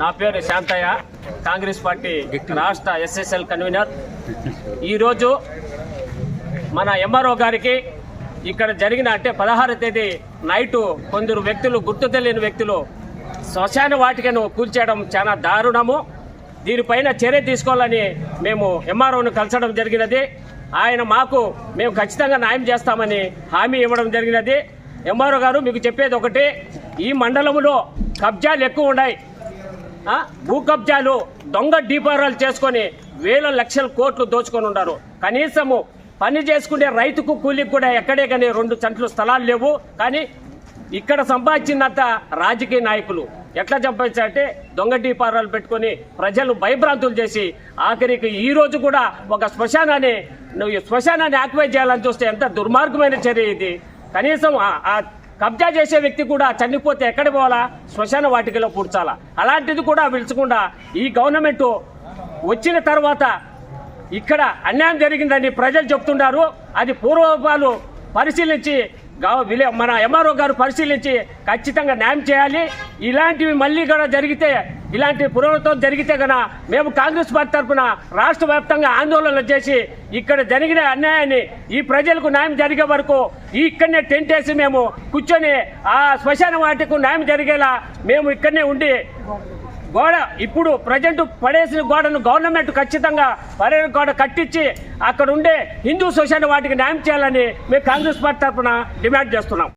నా పేరు శాంతయ్య. కాంగ్రెస్ పార్టీ రాష్ట్ర ఎస్ఎస్ఎల్ కన్వీనర్. ఈరోజు మన ఎంఆర్ఓ గారికి ఇక్కడ జరిగిన అంటే పదహారు తేదీ నైటు కొందరు వ్యక్తులు గుర్తు తెలియని వ్యక్తులు శ్మశాన వాటికను కూల్చేయడం చాలా దారుణము. దీనిపైన చర్య తీసుకోవాలని మేము ఎంఆర్ఓను కలిసడం జరిగినది. ఆయన మాకు మేము ఖచ్చితంగా న్యాయం చేస్తామని హామీ ఇవ్వడం జరిగినది. ఎంఆర్ఓ గారు మీకు చెప్పేది ఒకటి ఈ మండలంలో కబ్జాలు ఎక్కువ ఉన్నాయి. భూ కబ్జాలు దొంగ డీపారాలు చేసుకొని వేల లక్షల కోట్లు దోచుకొని ఉన్నారు. కనీసము పని చేసుకునే రైతుకు కూలికి కూడా ఎక్కడే కానీ రెండు సెంట్లు స్థలాలు లేవు. కానీ ఇక్కడ సంపాదించినంత రాజకీయ నాయకులు ఎట్లా సంపాదించారంటే దొంగ డీపారాలు పెట్టుకొని ప్రజలు భయభ్రాంతులు చేసి ఆఖరికి ఈ రోజు కూడా ఒక శ్మశానాన్ని నువ్వు ఈ శ్మశానాన్ని ఆక్యుపై చేయాలని చూస్తే ఎంత దుర్మార్గమైన చర్య ఇది. కనీసం కబ్జా చేసే వ్యక్తి కూడా చనిపోతే ఎక్కడ పోవాలా? శ్మశాన వాటికలో పూడ్చాలా అలాంటిది కూడా పిలుచకుండా ఈ గవర్నమెంట్ వచ్చిన తర్వాత ఇక్కడ అన్యాయం జరిగిందని ప్రజలు చెప్తున్నారు అది పూర్వపాలు పరిశీలించి విలే- మన ఎంఆర్ఓ గారు పరిశీలించి ఖచ్చితంగా న్యాయం చేయాలి. ఇలాంటివి మళ్ళీ కూడా జరిగితే ఇలాంటి పునరుత్వం జరిగితే గన మేము కాంగ్రెస్ పార్టీ తరఫున రాష్ట్ర వ్యాప్తంగా ఆందోళనలు చేసి ఇక్కడ జరిగిన అన్యాయాన్ని ఈ ప్రజలకు న్యాయం జరిగే వరకు ఇక్కడనే టెంట్ వేసి మేము కూర్చొని ఆ శ్మశాన వాటికు న్యాయం జరిగేలా మేము ఇక్కడనే ఉండి గోడ ఇప్పుడు ప్రజెంట్ పడేసిన గోడను గవర్నమెంట్ ఖచ్చితంగా పడేసిన గోడ కట్టించి అక్కడ ఉండే హిందూ శ్మశాన వాటికి న్యాయం చేయాలని మేము కాంగ్రెస్ పార్టీ తరఫున డిమాండ్ చేస్తున్నాం.